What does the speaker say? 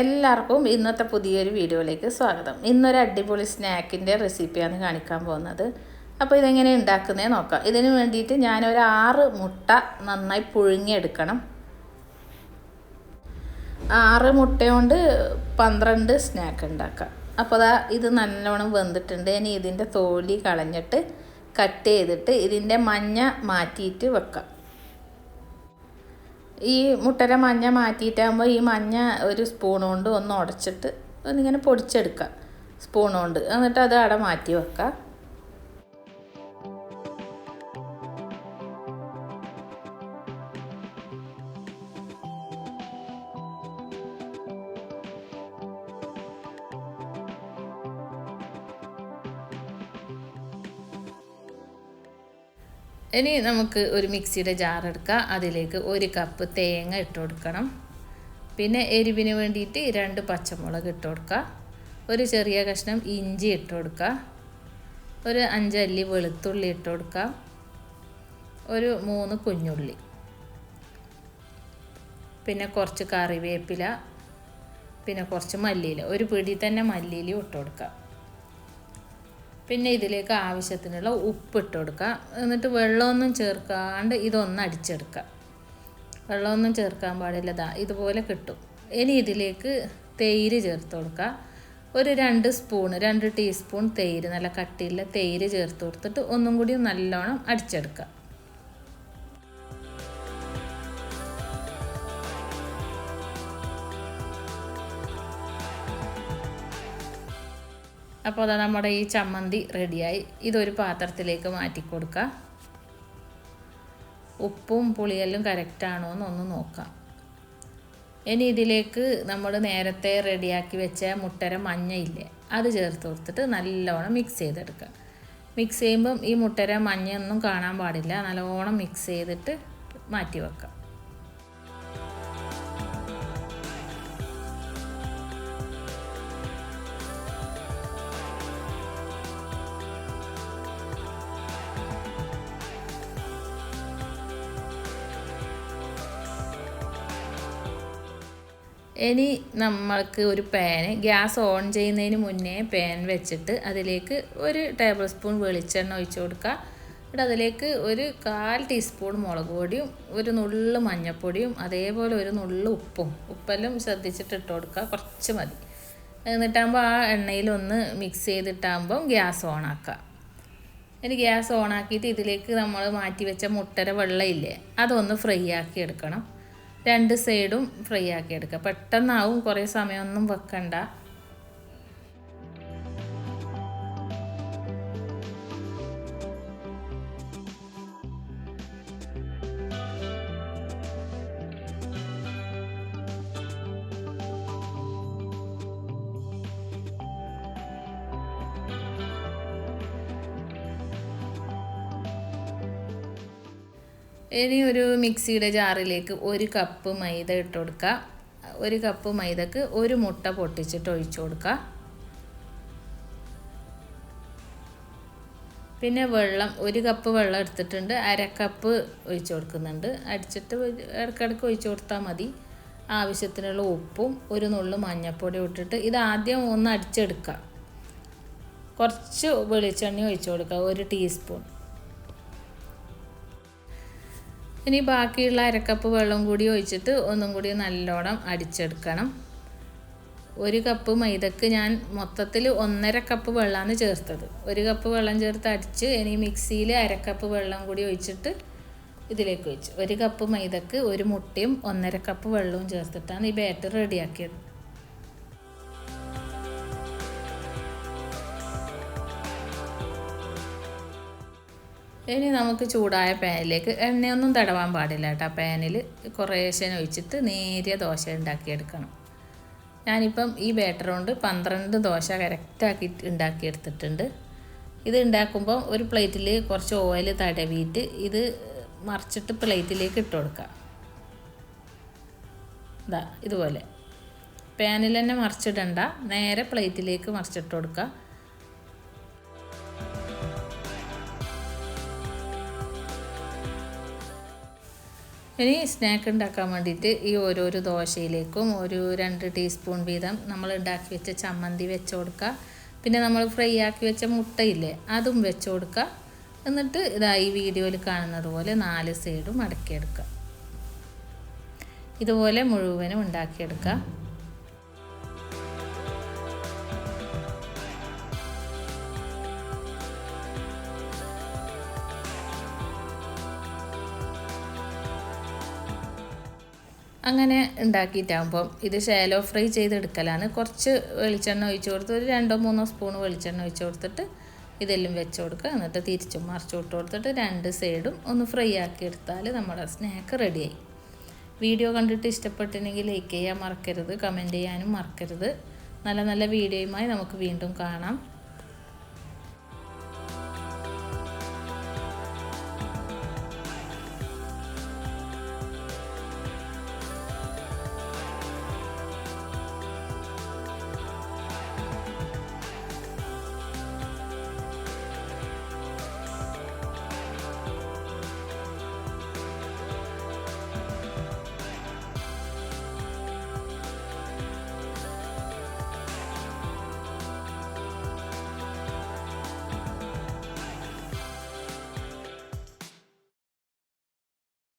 എല്ലാവർക്കും ഇന്നത്തെ പുതിയൊരു വീഡിയോയിലേക്ക് സ്വാഗതം. ഇന്നൊരു അടിപൊളി സ്നാക്കിന്റെ റെസിപ്പിയാണ് കാണിക്കാൻ പോകുന്നത്. അപ്പോൾ ഇതെങ്ങനെ ഉണ്ടാക്കുന്നേ നോക്കാം. ഇതിന് വേണ്ടിയിട്ട് ഞാനൊരു ആറ് മുട്ട നന്നായി പുഴുങ്ങിയെടുക്കണം. ആറ് മുട്ട കൊണ്ട് പന്ത്രണ്ട് സ്നാക്ക് ഉണ്ടാക്കാം. അപ്പോൾ അതാ ഇത് നല്ലോണം വെന്തിട്ടുണ്ട്. ഇനി ഇതിന്റെ തോലി കളഞ്ഞിട്ട് കട്ട് ചെയ്തിട്ട് ഇതിന്റെ മഞ്ഞ മാറ്റിയിട്ട് വെക്കാം. ഈ മുട്ടര മഞ്ഞ മാറ്റിയിട്ടാകുമ്പോൾ ഈ മഞ്ഞ ഒരു സ്പൂൺ കൊണ്ട് ഒന്ന് ഉടച്ചിട്ട് ഒന്നിങ്ങനെ പൊടിച്ചെടുക്കുക. സ്പൂൺ കൊണ്ട്. എന്നിട്ട് അത് അവിടെ മാറ്റി വെക്കുക. ഇനി നമുക്ക് ഒരു മിക്സിയുടെ ജാർ എടുക്കാം. അതിലേക്ക് ഒരു കപ്പ് തേങ്ങ ഇട്ട് കൊടുക്കണം. പിന്നെ എരിവിന് വേണ്ടിയിട്ട് രണ്ട് പച്ചമുളക് ഇട്ട് കൊടുക്കുക ഒരു ചെറിയ കഷ്ണം ഇഞ്ചി ഇട്ട് കൊടുക്കുക ഒരു അഞ്ചല്ലി വെളുത്തുള്ളി ഇട്ട് കൊടുക്കുക ഒരു മൂന്ന് കുഞ്ഞുള്ളി. പിന്നെ കുറച്ച് കറിവേപ്പില. പിന്നെ കുറച്ച് മല്ലിയില. ഒരു പിടി തന്നെ മല്ലിയില ഇട്ട് കൊടുക്കുക പിന്നെ ഇതിലേക്ക് ആവശ്യത്തിനുള്ള ഉപ്പ് ഇട്ട് കൊടുക്കുക. എന്നിട്ട് വെള്ളമൊന്നും ചേർക്കാണ്ട് ഇതൊന്ന് അടിച്ചെടുക്കുക. വെള്ളമൊന്നും ചേർക്കാൻ പാടില്ല. ദാ ഇതുപോലെ കിട്ടും. ഇനി ഇതിലേക്ക് തൈര് ചേർത്ത് കൊടുക്കുക. ഒരു രണ്ട് സ്പൂൺ രണ്ട് ടീസ്പൂൺ തൈര് നല്ല കട്ടിയുള്ള തൈര് ചേർത്ത് കൊടുത്തിട്ട് ഒന്നും കൂടി നല്ലോണം അടിച്ചെടുക്കുക. അപ്പോൾ അതാ നമ്മുടെ ഈ ചമ്മന്തി റെഡിയായി. ഇതൊരു പാത്രത്തിലേക്ക് മാറ്റി കൊടുക്കുക ഉപ്പും പുളിയെല്ലാം കറക്റ്റാണോ എന്നൊന്ന് നോക്കാം. ഇനി ഇതിലേക്ക് നമ്മൾ നേരത്തെ റെഡിയാക്കി വെച്ച മുട്ടര മഞ്ഞ ഇല്ലേ അത് ചേർത്ത് കൊടുത്തിട്ട് നല്ലോണം മിക്സ് ചെയ്തെടുക്കുക മിക്സ് ചെയ്യുമ്പം ഈ മുട്ടര മഞ്ഞയൊന്നും കാണാൻ പാടില്ല. നല്ലോണം മിക്സ് ചെയ്തിട്ട് മാറ്റി വെക്കാം. ഇനി നമ്മൾക്ക് ഒരു പാന് ഗ്യാസ് ഓൺ ചെയ്യുന്നതിന് മുന്നേ പാൻ വെച്ചിട്ട് അതിലേക്ക് ഒരു ടേബിൾ സ്പൂൺ വെളിച്ചെണ്ണ ഒഴിച്ചു കൊടുക്കുക. എന്നിട്ട് അതിലേക്ക് ഒരു കാൽ ടീസ്പൂൺ മുളക് പൊടിയും ഒരു നുള്ളു മഞ്ഞൾപ്പൊടിയും അതേപോലെ ഒരു നുള്ളു ഉപ്പും ഉപ്പെല്ലാം ശ്രദ്ധിച്ചിട്ട് ഇട്ട് കൊടുക്കുക. കുറച്ച് മതി. എന്നിട്ടാകുമ്പോൾ ആ എണ്ണയിലൊന്ന് മിക്സ് ചെയ്തിട്ടാകുമ്പം ഗ്യാസ് ഓണാക്കുക ഇനി ഗ്യാസ് ഓണാക്കിയിട്ട് ഇതിലേക്ക് നമ്മൾ മാറ്റി വെച്ച മുട്ടര വെള്ളമില്ലേ അതൊന്ന് ഫ്രൈ ആക്കി എടുക്കണം. രണ്ട് സൈഡും ഫ്രൈ ആക്കി എടുക്കുക പെട്ടെന്നാവും കുറേ സമയമൊന്നും വെക്കണ്ട. ഇനി ഒരു മിക്സിയുടെ ജാറിലേക്ക് ഒരു കപ്പ് മൈദ ഇട്ട് കൊടുക്കുക. ഒരു കപ്പ് മൈദക്ക് ഒരു മുട്ട പൊട്ടിച്ചിട്ട് ഒഴിച്ചു കൊടുക്കുക. പിന്നെ വെള്ളം ഒരു കപ്പ് വെള്ളം എടുത്തിട്ടുണ്ട്. അര കപ്പ് ഒഴിച്ചു കൊടുക്കുന്നുണ്ട്. അടിച്ചിട്ട് ഇടയ്ക്കിടയ്ക്ക് ഒഴിച്ചു കൊടുത്താൽ മതി. ആവശ്യത്തിനുള്ള ഉപ്പും ഒരു നുള്ളു മഞ്ഞൾപ്പൊടി ഇട്ടിട്ട് ഇത് ആദ്യം ഒന്ന് അടിച്ചെടുക്കുക. കുറച്ച് വെളിച്ചെണ്ണ ഒഴിച്ചു കൊടുക്കുക. ഒരു ടീസ്പൂൺ. ഇനി ബാക്കിയുള്ള അരക്കപ്പ് വെള്ളം കൂടി ഒഴിച്ചിട്ട് ഒന്നും കൂടി നല്ലോണം അടിച്ചെടുക്കണം. ഒരു കപ്പ് മൈദക്ക് ഞാൻ മൊത്തത്തിൽ ഒന്നര കപ്പ് വെള്ളമാണ് ചേർത്തത്. ഒരു കപ്പ് വെള്ളം ചേർത്ത് അടിച്ച് ഇനി മിക്സിയിൽ അരക്കപ്പ് വെള്ളം കൂടി ഒഴിച്ചിട്ട് ഇതിലേക്ക് ഒഴിച്ചു. ഒരു കപ്പ് മൈദക്ക് ഒരു മുട്ടയും ഒന്നര കപ്പ് വെള്ളവും ചേർത്തിട്ടാണ് ഈ ബാറ്റർ റെഡിയാക്കിയത്. ഇനി നമുക്ക് ചൂടായ പാനിലേക്ക് എണ്ണയൊന്നും തടവാൻ പാടില്ല കേട്ടോ. പാനിൽ കുറേശ്ശെ ഒഴിച്ചിട്ട് നേരിയ ദോശ ഉണ്ടാക്കിയെടുക്കണം. ഞാനിപ്പം ഈ ബാറ്റർ കൊണ്ട് പന്ത്രണ്ട് ദോശ കറക്റ്റാക്കി ഉണ്ടാക്കിയെടുത്തിട്ടുണ്ട്. ഇത് ഉണ്ടാക്കുമ്പോൾ ഒരു പ്ലേറ്റിൽ കുറച്ച് ഓയിൽ തടവിയിട്ട് ഇത് മറിച്ചിട്ട് പ്ലേറ്റിലേക്ക് ഇട്ട് കൊടുക്കുക ഇതാ ഇതുപോലെ. പാനിൽ തന്നെ മറിച്ചിടണ്ട നേരെ പ്ലേറ്റിലേക്ക് മറിച്ചിട്ട് കൊടുക്കുക ഇനി സ്നാക്ക് ഉണ്ടാക്കാൻ വേണ്ടിയിട്ട് ഈ ഓരോരോ ദോശയിലേക്കും ഒരു രണ്ട് ടീസ്പൂൺ വീതം നമ്മൾ ഉണ്ടാക്കി വെച്ച ചമ്മന്തി വെച്ച് കൊടുക്കുക. പിന്നെ നമ്മൾ ഫ്രൈ ആക്കി വെച്ച മുട്ടയില്ലേ അതും വെച്ച് കൊടുക്കുക. എന്നിട്ട് ഇതാ ഈ വീഡിയോയിൽ കാണുന്നത് പോലെ നാല് സൈഡും മടക്കിയെടുക്കുക ഇതുപോലെ മുഴുവനും ഉണ്ടാക്കിയെടുക്കുക. അങ്ങനെ ഉണ്ടാക്കിയിട്ടാകുമ്പം ഇത് ഷാലോ ഫ്രൈ ചെയ്തെടുക്കലാണ്. കുറച്ച് വെളിച്ചെണ്ണ ഒഴിച്ച് കൊടുത്ത് ഒരു രണ്ടോ മൂന്നോ സ്പൂൺ വെളിച്ചെണ്ണ ഒഴിച്ച് കൊടുത്തിട്ട് ഇതെല്ലാം വെച്ച് കൊടുക്കുക. എന്നിട്ട് തിരിച്ചും മറിച്ച് വിട്ട് കൊടുത്തിട്ട് രണ്ട് സൈഡും ഒന്ന് ഫ്രൈ ആക്കി എടുത്താൽ നമ്മുടെ സ്നാക്ക് റെഡിയായി. വീഡിയോ കണ്ടിട്ട് ഇഷ്ടപ്പെട്ടിട്ടുണ്ടെങ്കിൽ ലൈക്ക് ചെയ്യാൻ മറക്കരുത് കമന്റ് ചെയ്യാനും മറക്കരുത്. നല്ല നല്ല വീഡിയോയുമായി നമുക്ക് വീണ്ടും കാണാം.